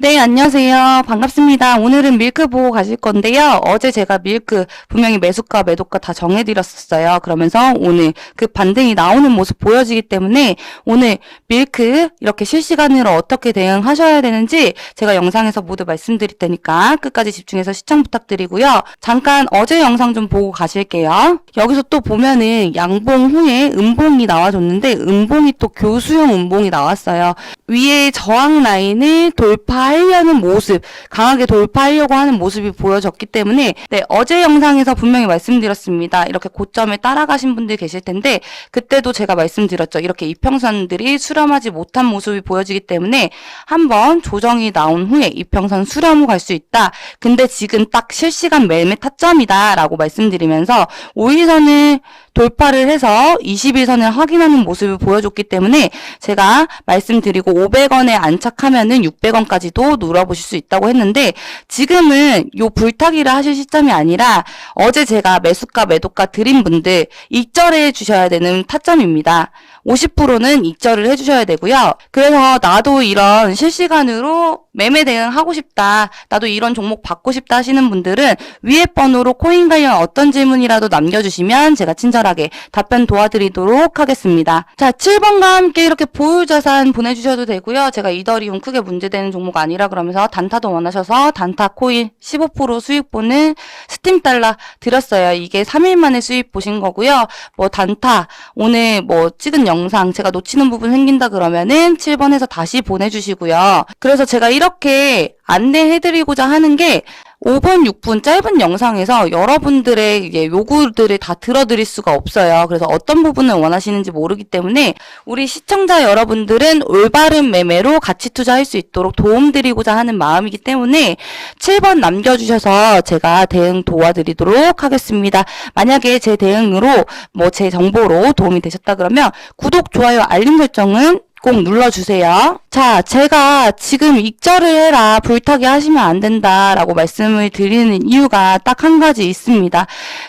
네, 안녕하세요. 반갑습니다. 오늘은 밀크 보고 가실 건데요. 어제 제가 밀크 분명히 매수가, 매도가 다 정해드렸었어요. 그러면서 오늘 그 반등이 나오는 모습 보여지기 때문에 오늘 밀크 이렇게 실시간으로 어떻게 대응하셔야 되는지 제가 영상에서 모두 말씀드릴 테니까 끝까지 집중해서 시청 부탁드리고요. 잠깐 어제 영상 좀 보고 가실게요. 여기서 또 보면은 양봉 후에 음봉이 나와줬는데 음봉이 또 교수형 음봉이 나왔어요. 위에 저항 라인을 돌파 하려는 모습, 강하게 돌파하려고 하는 모습이 보여졌기 때문에 네, 어제 영상에서 분명히 말씀드렸습니다. 이렇게 고점에 따라가신 분들 계실 텐데 그때도 제가 말씀드렸죠. 이렇게 이평선들이 수렴하지 못한 모습이 보여지기 때문에 한번 조정이 나온 후에 이평선 수렴 후 갈 수 있다. 근데 지금 딱 실시간 매매 타점이다 라고 말씀드리면서 5일선을 돌파를 해서 21선을 확인하는 모습을 보여줬기 때문에 제가 말씀드리고 500원에 안착하면은 600원까지도 눌러보실 수 있다고 했는데 지금은 요 불타기를 하실 시점이 아니라 어제 제가 매수가 매도가 드린 분들 익절해 주셔야 되는 타점입니다. 50%는 익절을 해주셔야 되고요. 그래서 나도 이런 실시간으로 매매 대응하고 싶다. 나도 이런 종목 받고 싶다 하시는 분들은 위에 번호로 코인 관련 어떤 질문이라도 남겨주시면 제가 친절하게 답변 도와드리도록 하겠습니다. 자, 7번과 함께 이렇게 보유자산 보내주셔도 되고요. 제가 이더리움 크게 문제되는 종목 아니라 그러면서 단타도 원하셔서 단타 코인 15% 수익 보는 스팀 달러 드렸어요. 이게 3일 만에 수익 보신 거고요. 뭐 단타 오늘 뭐 찍은 영상 제가 놓치는 부분 생긴다 그러면은 7번에서 다시 보내주시고요. 그래서 제가 이렇게 안내해드리고자 하는 게 5분, 6분 짧은 영상에서 여러분들의 요구들을 다 들어드릴 수가 없어요. 그래서 어떤 부분을 원하시는지 모르기 때문에 우리 시청자 여러분들은 올바른 매매로 가치 투자할 수 있도록 도움드리고자 하는 마음이기 때문에 7번 남겨주셔서 제가 대응 도와드리도록 하겠습니다. 만약에 제 대응으로 뭐 제 정보로 도움이 되셨다 그러면 구독, 좋아요, 알림 설정은 꼭 눌러주세요. 자, 제가 지금 익절을 해라, 불타기 하시면 안 된다 라고 말씀을 드리는 이유가 딱 한 가지 있습니다.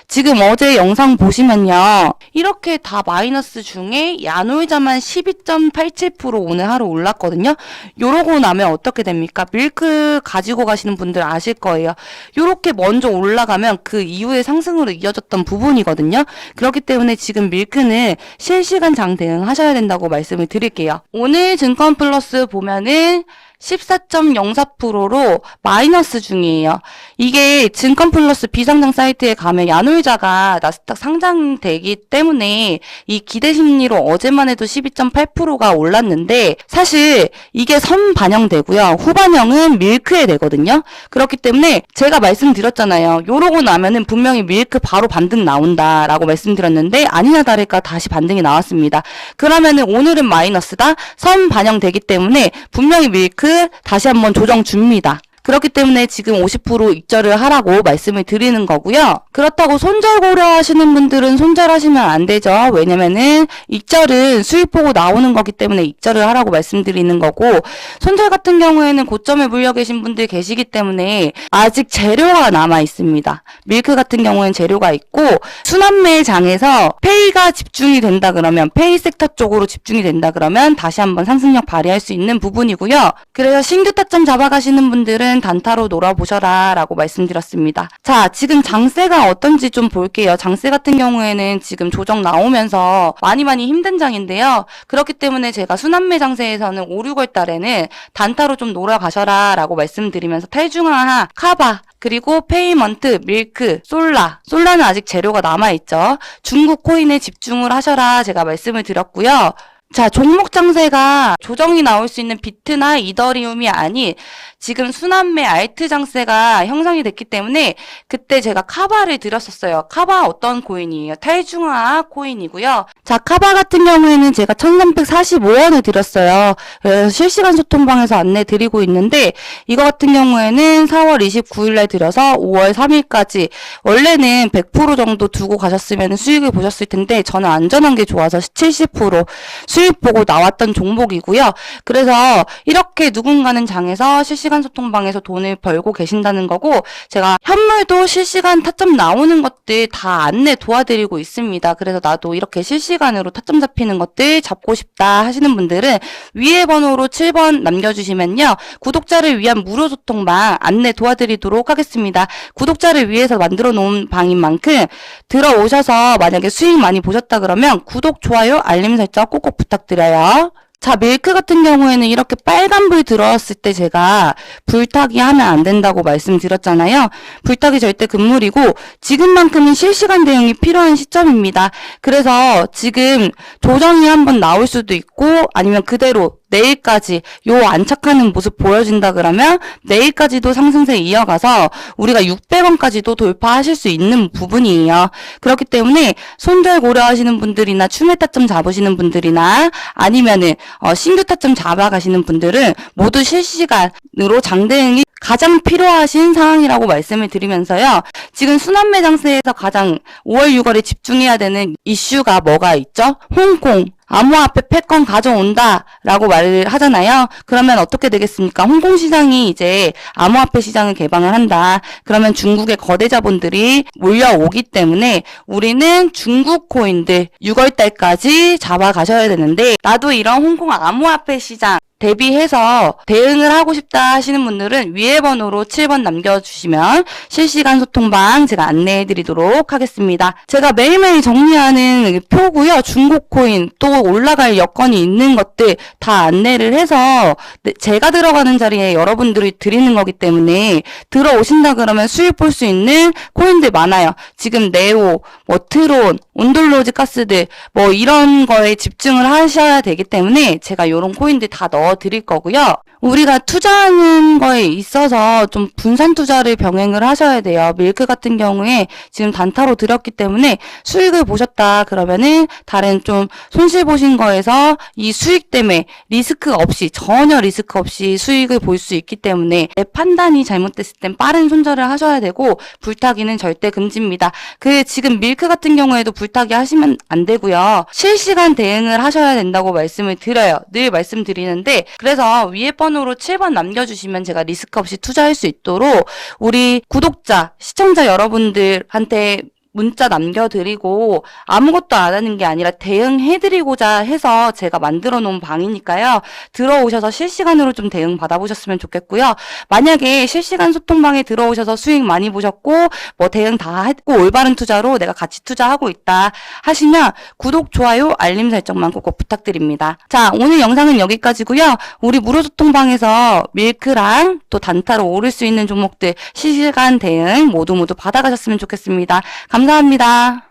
지금 어제 영상 보시면요. 이렇게 다 마이너스 중에 야놀자만 12.87% 오늘 하루 올랐거든요. 요러고 나면 어떻게 됩니까? 밀크 가지고 가시는 분들 아실 거예요. 요렇게 먼저 올라가면 그 이후에 상승으로 이어졌던 부분이거든요. 그렇기 때문에 지금 밀크는 실시간 장 대응하셔야 된다고 말씀을 드릴게요. 오늘 증권 플러스 보면은 14.04%로 마이너스 중이에요. 이게 증권 플러스 비상장 사이트에 가면 야놀자가 나스닥 상장되기 때문에 이 기대 심리로 어제만 해도 12.8%가 올랐는데 사실 이게 선 반영되고요. 후 반영은 밀크에 되거든요. 그렇기 때문에 제가 말씀드렸잖아요. 요러고 나면은 분명히 밀크 바로 반등 나온다라고 말씀드렸는데 아니나 다를까 다시 반등이 나왔습니다. 그러면은 오늘은 마이너스다. 선 반영되기 때문에 분명히 밀크 다시 한번 조정 줍니다. 그렇기 때문에 지금 50% 익절을 하라고 말씀을 드리는 거고요. 그렇다고 손절 고려하시는 분들은 손절하시면 안 되죠. 왜냐면은 익절은 수익 보고 나오는 거기 때문에 익절을 하라고 말씀드리는 거고 손절 같은 경우에는 고점에 물려 계신 분들 계시기 때문에 아직 재료가 남아 있습니다. 밀크 같은 경우에는 재료가 있고 순환매 장에서 페이가 집중이 된다 그러면 페이 섹터 쪽으로 집중이 된다 그러면 다시 한번 상승력 발휘할 수 있는 부분이고요. 그래서 신규 타점 잡아가시는 분들은 단타로 놀아보셔라 라고 말씀드렸습니다. 자, 지금 장세가 어떤지 좀 볼게요. 장세 같은 경우에는 지금 조정 나오면서 많이 많이 힘든 장인데요. 그렇기 때문에 제가 순환매 장세에서는 5, 6월 달에는 단타로 좀 놀아가셔라 라고 말씀드리면서 탈중화, 카바, 그리고 페이먼트, 밀크, 솔라. 솔라는 아직 재료가 남아있죠. 중국 코인에 집중을 하셔라 제가 말씀을 드렸고요. 자, 종목 장세가 조정이 나올 수 있는 비트나 이더리움이 아닌 지금 순환매 알트 장세가 형성이 됐기 때문에 그때 제가 카바를 드렸었어요. 카바 어떤 코인이에요? 탈중화 코인이고요. 자, 카바 같은 경우에는 제가 1345원을 드렸어요. 그래서 실시간 소통방에서 안내 드리고 있는데 이거 같은 경우에는 4월 29일날 드려서 5월 3일까지 원래는 100% 정도 두고 가셨으면 수익을 보셨을 텐데 저는 안전한 게 좋아서 70%수 익 보고 나왔던 종목이고요. 그래서 이렇게 누군가는 장에서 실시간 소통방에서 돈을 벌고 계신다는 거고 제가 현물도 실시간 타점 나오는 것들 다 안내 도와드리고 있습니다. 그래서 나도 이렇게 실시간으로 타점 잡히는 것들 잡고 싶다 하시는 분들은 위에 번호로 7번 남겨주시면요. 구독자를 위한 무료 소통방 안내 도와드리도록 하겠습니다. 구독자를 위해서 만들어 놓은 방인 만큼 들어오셔서 만약에 수익 많이 보셨다 그러면 구독, 좋아요, 알림 설정 꼭꼭 부탁드 려요. 자, 밀크 같은 경우에는 이렇게 빨간 불 들어왔을 때 제가 불타기 하면 안 된다고 말씀드렸잖아요. 불타기 절대 금물이고 지금만큼은 실시간 대응이 필요한 시점입니다. 그래서 지금 조정이 한번 나올 수도 있고 아니면 그대로 내일까지 요 안착하는 모습 보여준다 그러면 내일까지도 상승세 이어가서 우리가 600원까지도 돌파하실 수 있는 부분이에요. 그렇기 때문에 손절 고려하시는 분들이나 추매 타점 잡으시는 분들이나 아니면은 어, 신규 타점 잡아가시는 분들은 모두 실시간으로 장대응이 가장 필요하신 상황이라고 말씀을 드리면서요. 지금 순환매 장세에서 가장 5월, 6월에 집중해야 되는 이슈가 뭐가 있죠? 홍콩. 암호화폐 패권 가져온다라고 말을 하잖아요. 그러면 어떻게 되겠습니까? 홍콩 시장이 이제 암호화폐 시장을 개방을 한다. 그러면 중국의 거대 자본들이 몰려오기 때문에 우리는 중국 코인들 6월 달까지 잡아가셔야 되는데 나도 이런 홍콩 암호화폐 시장 대비해서 대응을 하고 싶다 하시는 분들은 위에 번호로 7번 남겨주시면 실시간 소통방 제가 안내해 드리도록 하겠습니다. 제가 매일매일 정리하는 표고요. 중국 코인 또 올라갈 여건이 있는 것들 다 안내를 해서 네, 제가 들어가는 자리에 여러분들이 드리는 거기 때문에 들어오신다 그러면 수익 볼 수 있는 코인들 많아요. 지금 네오, 뭐 트론, 온돌로지 가스들 뭐 이런 거에 집중을 하셔야 되기 때문에 제가 이런 코인들 다 넣어 드릴 거고요. 우리가 투자하는 거에 있어서 좀 분산 투자를 병행을 하셔야 돼요. 밀크 같은 경우에 지금 단타로 들였기 때문에 수익을 보셨다 그러면은 다른 좀 손실 보신 거에서 이 수익 때문에 리스크 없이 전혀 리스크 없이 수익을 볼 수 있기 때문에 내 판단이 잘못됐을 땐 빠른 손절을 하셔야 되고 불타기는 절대 금지입니다. 그 지금 밀크 같은 경우에도 불타기 하시면 안 되고요. 실시간 대응을 하셔야 된다고 말씀을 드려요. 늘 말씀드리는데 그래서 위에 번 호로 7번 남겨주시면 제가 리스크 없이 투자할 수 있도록 우리 구독자, 시청자 여러분들한테 문자 남겨드리고 아무것도 안 하는 게 아니라 대응해드리고자 해서 제가 만들어 놓은 방이니까요. 들어오셔서 실시간으로 좀 대응 받아보셨으면 좋겠고요. 만약에 실시간 소통방에 들어오셔서 수익 많이 보셨고 뭐 대응 다 했고 올바른 투자로 내가 같이 투자하고 있다 하시면 구독, 좋아요, 알림 설정만 꼭꼭 부탁드립니다. 자, 오늘 영상은 여기까지고요. 우리 무료 소통방에서 밀크랑 또 단타로 오를 수 있는 종목들 실시간 대응 모두 모두 받아가셨으면 좋겠습니다. 감사합니다.